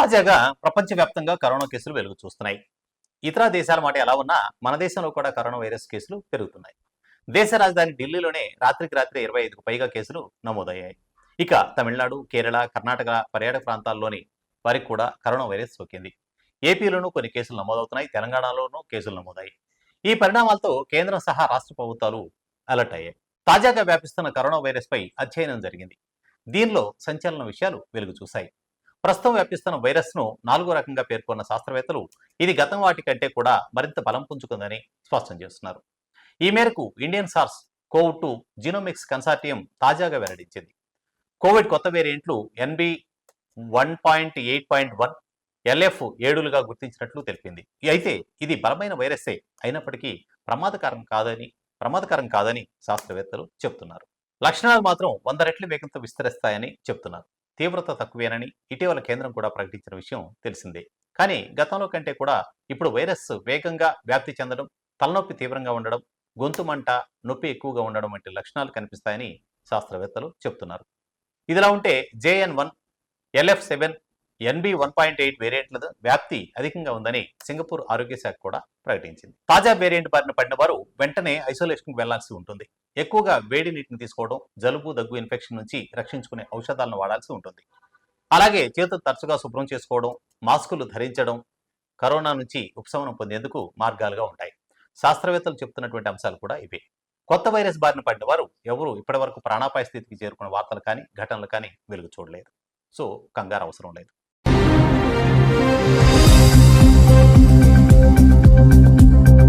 తాజాగా ప్రపంచవ్యాప్తంగా కరోనా కేసులు వెలుగు చూస్తున్నాయి. ఇతర దేశాల మాట ఎలా ఉన్నా మన దేశంలో కూడా కరోనా వైరస్ కేసులు పెరుగుతున్నాయి. దేశ రాజధాని ఢిల్లీలోనే రాత్రికి రాత్రి ఇరవై ఐదుకు పైగా కేసులు నమోదయ్యాయి. ఇక తమిళనాడు కేరళ కర్ణాటక పర్యాటక ప్రాంతాల్లోని వారికి కూడా కరోనా వైరస్ సోకింది. ఏపీలోనూ కొన్ని కేసులు నమోదవుతున్నాయి. తెలంగాణలోనూ కేసులు నమోదాయి ఈ పరిణామాలతో కేంద్రం సహా రాష్ట్ర ప్రభుత్వాలు అలర్ట్ అయ్యాయి. తాజాగా వ్యాపిస్తున్న కరోనా వైరస్ పై అధ్యయనం జరిగింది. దీనిలో సంచలన విషయాలు వెలుగు చూశాయి. ప్రస్తుతం వ్యాపిస్తున్న వైరస్ను నాలుగో రకంగా పేర్కొన్న శాస్త్రవేత్తలు ఇది గతం వాటి కంటే కూడా మరింత బలం పుంజుకుందని స్పష్టం చేస్తున్నారు. ఈ మేరకు Indian SARS CoV two genomics consortium తాజాగా వెల్లడించింది. కోవిడ్ కొత్త వేరియంట్లు NB one point eight point one LF ఏడులుగా గుర్తించినట్లు తెలిపింది. అయితే ఇది బలమైన వైరస్సే అయినప్పటికీ ప్రమాదకరం కాదని ప్రమాదకరం కాదని శాస్త్రవేత్తలు చెబుతున్నారు లక్షణాలు మాత్రం వంద రెట్ల వేగంతో విస్తరిస్తాయని చెప్తున్నారు. తీవ్రత తక్కువేనని ఇటీవల కేంద్రం కూడా ప్రకటించిన విషయం తెలిసిందే. కానీ గతంలో కంటే కూడా ఇప్పుడు వైరస్ వేగంగా వ్యాప్తి చెందడం తలనొప్పి తీవ్రంగా ఉండడం గొంతు మంట నొప్పి ఎక్కువగా ఉండడం వంటి లక్షణాలు కనిపిస్తాయని శాస్త్రవేత్తలు చెప్తున్నారు. ఇదిలా ఉంటే JN one LF seven NB one point eight వేరియంట్ల వ్యాప్తి అధికంగా ఉందని సింగపూర్ ఆరోగ్య శాఖ కూడా ప్రకటించింది. తాజా వేరియంట్ బారిన పడిన వారు వెంటనే ఐసోలేషన్కు వెళ్ళాల్సి ఉంటుంది. ఎక్కువగా వేడి నీటిని తీసుకోవడం జలుబు దగ్గు ఇన్ఫెక్షన్ నుంచి రక్షించుకునే ఔషధాలను వాడాల్సి ఉంటుంది. అలాగే చేతులు తరచుగా శుభ్రం చేసుకోవడం మాస్కులు ధరించడం కరోనా నుంచి ఉపశమనం పొందేందుకు మార్గాలుగా ఉంటాయి. శాస్త్రవేత్తలు చెప్తున్నటువంటి అంశాలు కూడా ఇవే. కొత్త వైరస్ బారిన పడిన వారు ఎవరు ఇప్పటివరకు ప్రాణాపాయ స్థితికి చేరుకున్న వార్తలు కానీ ఘటనలు కానీ వెలుగు చూడలేదు. సో కంగారు అవసరం లేదు. Thank you.